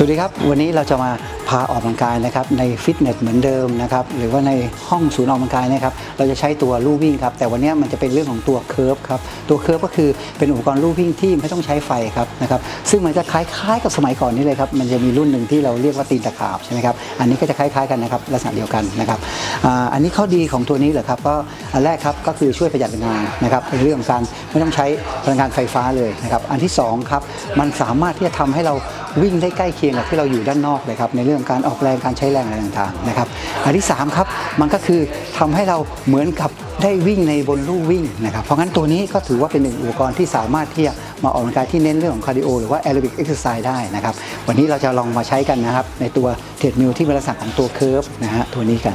สวัสดีครับ วันนี้เราจะมาพาออกกำลังกายนะครับในฟิตเนสเหมือนเดิมนะครับหรือว่าในห้องศูนย์ออกกำลังกายนะครับเราจะใช้ตัวลู่วิ่งครับแต่วันนี้มันจะเป็นเรื่องของตัวเคิร์ฟครับตัวเคิร์ฟก็คือเป็นอุปกรณ์ลู่วิ่งที่ไม่ต้องใช้ไฟครับนะครับซึ่งมันจะคล้ายๆกับสมัยก่อนนี้เลยครับมันจะมีรุ่นหนึ่งที่เราเรียกว่าตีนตะขาบใช่ไหมครับอันนี้ก็จะคล้ายๆกันนะครับลักษณะเดียวกันนะครับอันนี้ข้อดีของตัวนี้เหรอครับก็อันแรกครับก็คือช่วยประหยัดพลังงานนะครับในเรื่องของการไม่ต้องใช้พลังงานไฟฟ้าเลยนะครับอันที่สองครับมันสามารถที่จะทำให้เรา วิ่งได้ใกล้เคียงกับที่เราอยู่ด้านนอกเลยครับในเรื่องการออกแรงการใช้แรงอะไรต่างๆนะครับอันที่สามครับมันก็คือทำให้เราเหมือนกับได้วิ่งในบนลู่วิ่งนะครับเพราะงั้นตัวนี้ก็ถือว่าเป็นหนึ่งอุปกรณ์ที่สามารถที่จะมาออกกำลังกายที่เน้นเรื่องของคาร์ดิโอหรือว่าแอโรบิกเอ็กซ์ไซส์ได้นะครับวันนี้เราจะลองมาใช้กันนะครับในตัวเทรดมิลที่เป็นลักษณะของตัวเคิร์ฟนะฮะตัวนี้กัน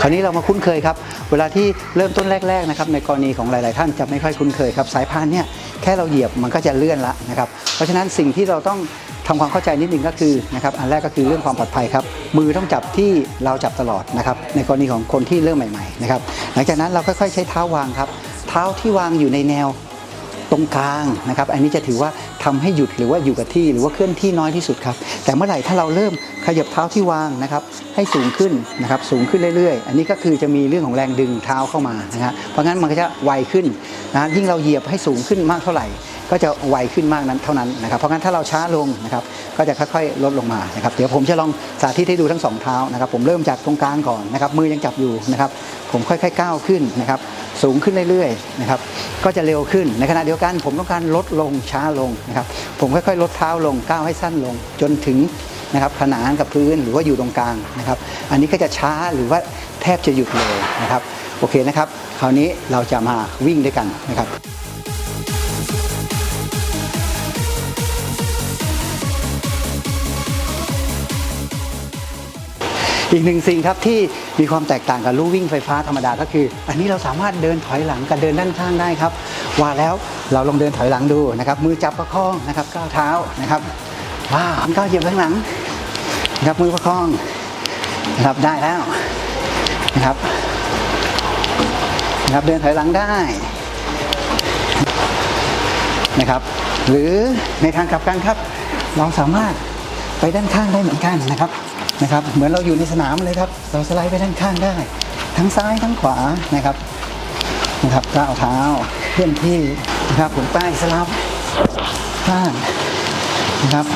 คราวนี้เรามาคุ้นเคยครับเวลาที่เริ่มต้นแรกๆนะครับในกรณีของหลาย ๆ ท่านจะไม่ค่อยคุ้นเคยครับสายพานเนี่ยแค่เราเหยียบมันก็จะเลื่อนละนะครับเพราะฉะนั้นสิ่งที่เราต้อง ทำความเข้าใจนิดนึงก็คือนะครับอันแรกก็คือเรื่องความปลอดภัยครับมือต้องจับที่เราจับตลอดนะครับในกรณีของคนที่เริ่มใหม่ๆนะครับหลังจากนั้นเราค่อยๆใช้เท้าวางครับ เท้าที่วางอยู่ในแนวตรงกลางนะครับ อันนี้จะถือว่า ทำให้หยุดหรือว่าอยู่กับที่หรือว่าเคลื่อนที่น้อยที่สุดครับ แต่เมื่อไหร่ถ้าเราเริ่มขยับเท้าที่วางนะครับ ให้สูงขึ้นนะครับสูงขึ้นเรื่อยๆ อันนี้ก็คือจะมีเรื่องของแรงดึงเท้าเข้ามานะฮะเพราะงั้นมันก็จะไวขึ้นนะยิ่งเราเหยียบให้สูงขึ้นมากเท่าไหร่ ก็จะไวขึ้นมากนั้นเท่านั้นนะครับ เพราะงั้นถ้าเราช้าลงนะครับก็จะค่อยๆลดลงมานะครับเดี๋ยวผมจะลองสาธิตให้ดูทั้งสองเท้านะครับ ผมเริ่มจากตรงกลางก่อนนะครับมือยังจับอยู่นะครับ ผมค่อยๆก้าวขึ้นนะครับ สูงขึ้นเรื่อยๆนะครับก็จะเร็วขึ้นในขณะเดียวกันผมต้องการลดลงช้าลงนะครับผมค่อยๆ ลดเท้าลงก้าวให้สั้นลงจนถึงนะครับขนานกับพื้นหรือว่าอยู่ตรงกลางนะครับ อันนี้ก็จะช้าหรือว่าแทบจะหยุดเลยนะครับโอเคนะครับ คราวนี้เราจะมาวิ่งด้วยกันนะครับ อีกหนึ่งสิ่งครับที่มีความแตกต่างกับลู่วิ่งไฟฟ้าธรรมดาก็คือ อันนี้เราสามารถเดินถอยหลังกับเดินด้านข้างได้ครับ ว่าแล้วเราลองเดินถอยหลังดูนะครับ มือจับประคองนะครับก้าวเท้านะครับว้าวก้าวเหยียบข้างหลังนะครับมือประคองนะครับได้แล้วนะครับนะครับเดินถอยหลังได้นะครับ หรือในทางกลับกันครับ เราสามารถไปด้านข้างได้เหมือนกันนะครับ นะครับ เหมือนเราอยู่ในสนามเลยครับ เราสไลด์ไปด้านข้างได้ ทั้งซ้ายทั้งขวานะครับนะครับก้าวเท้าเคลื่อนที่นะครับผมป้ายสลับข้างนะครับ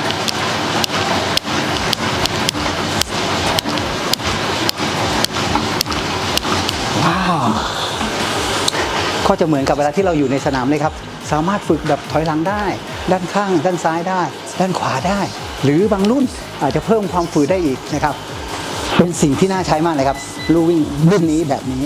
ว้าวก็จะเหมือนกับเวลาที่เราอยู่ในสนามเลยครับ สามารถฝึกแบบถอยหลังได้ ด้านข้าง ด้านซ้ายได้ ด้านขวาได้ หรือบางรุ่นอาจจะเพิ่มความฝืดได้อีกนะครับ เป็นสิ่งที่น่าใช้มากเลยครับ ลู่วิ่งรุ่นนี้แบบนี้